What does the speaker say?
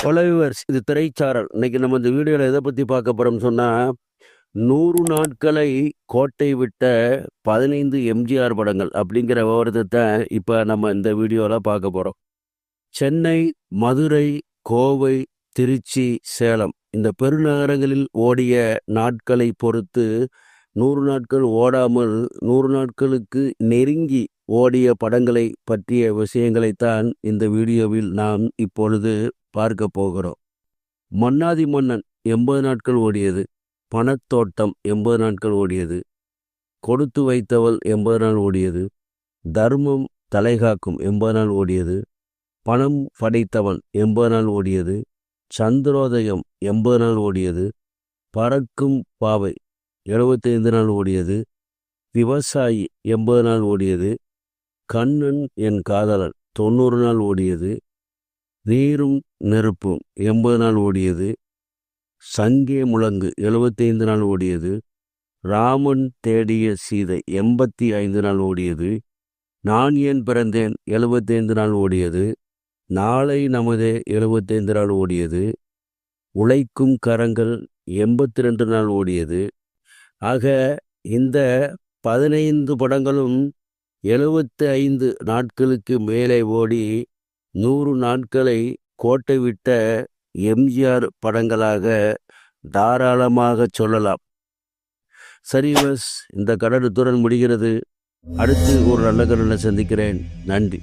Hello இது திரைச்சாரல். இன்னைக்கு நம்ம இந்த வீடியோவில் எதை பற்றி பார்க்க போகிறோம்னு சொன்னால் நூறு நாட்களை கோட்டை விட்ட பதினைந்து எம்ஜிஆர் படங்கள் அப்படிங்கிற விவரத்தை தான் இப்போ நம்ம இந்த வீடியோவில் பார்க்க போகிறோம் சென்னை மதுரை கோவை திருச்சி சேலம் இந்த பெருநகரங்களில் ஓடிய நாட்களை பொறுத்து நூறு நாட்கள் ஓடாமல் நூறு நாட்களுக்கு நெருங்கி ஓடிய படங்களை பற்றிய விஷயங்களைத்தான் இந்த வீடியோவில் நாம் இப்பொழுது பார்க்க போகிறோம். மன்னாதி மன்னன் எண்பது நாட்கள் ஓடியது பணத்தோட்டம் எண்பது நாட்கள் ஓடியது கொடுத்து வைத்தவள் எண்பது நாள் ஓடியது தர்மம் தலைகாக்கும் எண்பது நாள் ஓடியது பணம் படைத்தவன் எண்பது நாள் ஓடியது சந்திரோதயம் எண்பது நாள் ஓடியது பறக்கும் பாவை எழுபத்தைந்து நாள் ஓடியது விவசாயி எண்பது நாள் ஓடியது கண்ணன் என் காதலன் தொண்ணூறு நாள் ஓடியது. நீரும் நெருப்பும் எண்பது நாள் ஓடியது. சங்கே முழங்கு எழுபத்தைந்து நாள் ஓடியது. ராமன் தேடிய சீதை எண்பத்தி ஐந்து நாள் ஓடியது. நான் ஏன் பிறந்தேன்? எழுபத்தைந்து நாள் ஓடியது. நாளை நமதே எழுபத்தைந்து நாள் ஓடியது. உழைக்கும் கரங்கள் எண்பத்தி ரெண்டு நாள் ஓடியது. ஆக இந்த பதினைந்து படங்களும் எழுபத்தி ஐந்து நாட்களுக்கு மேலே ஓடி நூறு நாட்களை கோட்டை விட்ட எம்ஜிஆர் படங்களாக தாராளமாக சொல்லலாம். சரி பஸ் இந்த கடலுத்துடன் முடிகிறது. அடுத்து ஒரு நல்ல கடலை சந்திக்கிறேன். நன்றி.